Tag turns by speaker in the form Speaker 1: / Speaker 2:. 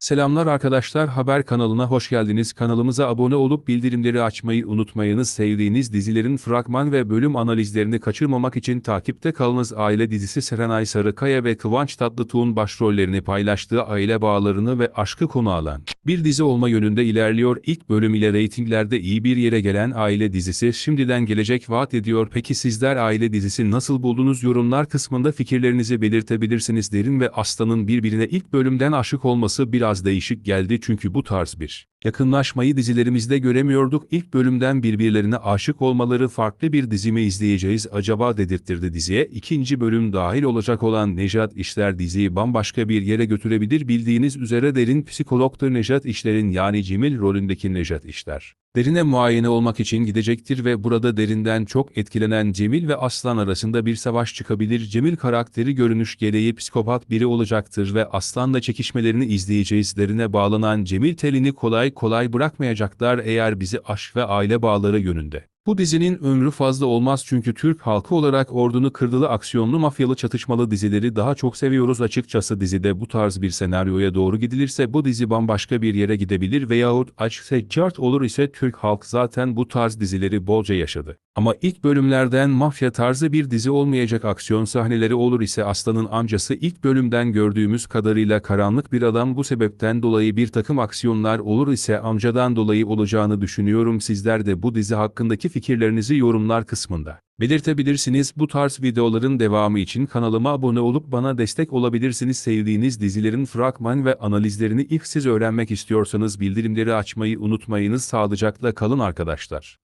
Speaker 1: Selamlar arkadaşlar haber kanalına hoş geldiniz. Kanalımıza abone olup bildirimleri açmayı unutmayınız. Sevdiğiniz dizilerin fragman ve bölüm analizlerini kaçırmamak için takipte kalınız. Aile dizisi Serenay Sarıkaya ve Kıvanç Tatlıtuğ'un başrollerini paylaştığı aile bağlarını ve aşkı konu alan bir dizi olma yönünde ilerliyor. İlk bölüm ile reytinglerde iyi bir yere gelen aile dizisi şimdiden gelecek vaat ediyor. Peki sizler aile dizisi nasıl buldunuz? Yorumlar kısmında fikirlerinizi belirtebilirsiniz. Derin ve Aslan'ın birbirine ilk bölümden aşık olması biraz değişik geldi çünkü bu tarz bir yakınlaşmayı dizilerimizde göremiyorduk. İlk bölümden birbirlerine aşık olmaları farklı bir dizi mi izleyeceğiz acaba dedirttirdi diziye. İkinci bölüm dahil olacak olan Nejat İşler diziyi bambaşka bir yere götürebilir. Bildiğiniz üzere derin psikologtur Nejat İşler'in yani Cemil rolündeki Nejat İşler. Derine muayene olmak için gidecektir ve burada derinden çok etkilenen Cemil ve Aslan arasında bir savaş çıkabilir. Cemil karakteri görünüş gereği psikopat biri olacaktır ve Aslan'la çekişmelerini izleyeceğiz. Derine bağlanan Cemil telini kolay kolay bırakmayacaklar eğer bizi aşk ve aile bağları yönünde. Bu dizinin ömrü fazla olmaz çünkü Türk halkı olarak ordunu kırdılı aksiyonlu mafyalı çatışmalı dizileri daha çok seviyoruz açıkçası dizide bu tarz bir senaryoya doğru gidilirse bu dizi bambaşka bir yere gidebilir veyahut aşk seccart olur ise Türk halk zaten bu tarz dizileri bolca yaşadı. Ama ilk bölümlerden mafya tarzı bir dizi olmayacak aksiyon sahneleri olur ise Aslan'ın amcası ilk bölümden gördüğümüz kadarıyla karanlık bir adam bu sebepten dolayı bir takım aksiyonlar olur ise amcadan dolayı olacağını düşünüyorum sizler de bu dizi hakkındaki fikirlerinizi yorumlar kısmında belirtebilirsiniz. Bu tarz videoların devamı için kanalıma abone olup bana destek olabilirsiniz. Sevdiğiniz dizilerin fragman ve analizlerini ilk siz öğrenmek istiyorsanız bildirimleri açmayı unutmayınız. Sağlıcakla kalın arkadaşlar.